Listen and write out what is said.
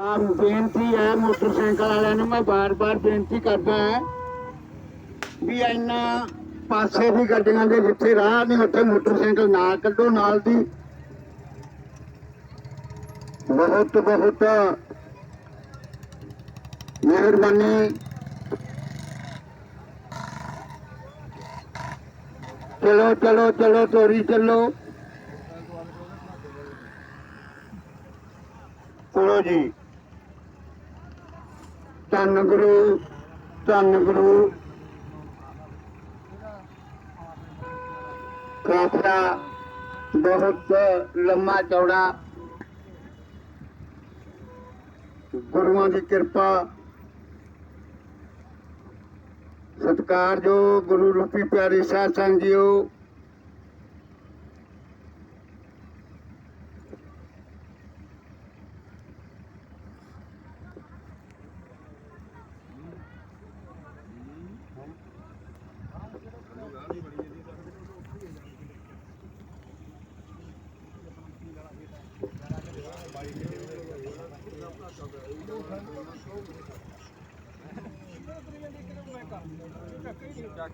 ਆ ਬੇਨਤੀ ਹੈ, ਮੋਟਰਸਾਈਕਲ ਵਾਲਿਆਂ ਨੂੰ ਮੈਂ ਬਾਰ-ਬਾਰ ਬੇਨਤੀ ਕਰਦਾ ਹਾਂ ਵੀ ਇੰਨਾ ਪਾਸੇ ਦੀ ਗੱਡੀਆਂ ਦੇ ਜਿੱਥੇ ਰਾਹ ਨਹੀਂ, ਉੱਥੇ ਮੋਟਰਸਾਈਕਲ ਨਾ ਕੱਢੋ, ਨਾਲ ਦੀ ਬਹੁਤ ਬਹੁਤ ਮਿਹਰਬਾਨੀ। ਚਲੋ ਚਲੋ ਚਲੋ ਤੋਰੀ ਚਲੋ। ਚਲੋ ਜੀ। ਧੰਨ ਗੁਰੂ ਧੰਨ ਗੁਰੂ। ਕਾਫਲਾ ਬਹੁਤ ਲੰਮਾ ਚੌੜਾ। ਗੁਰੂਆਂ ਦੀ ਕਿਰਪਾ। ਸਤਕਾਰ ਜੋ ਗੁਰੂ ਰੂਪੀ ਪਿਆਰੇ ਸਾਧ ਸੰਗ Так,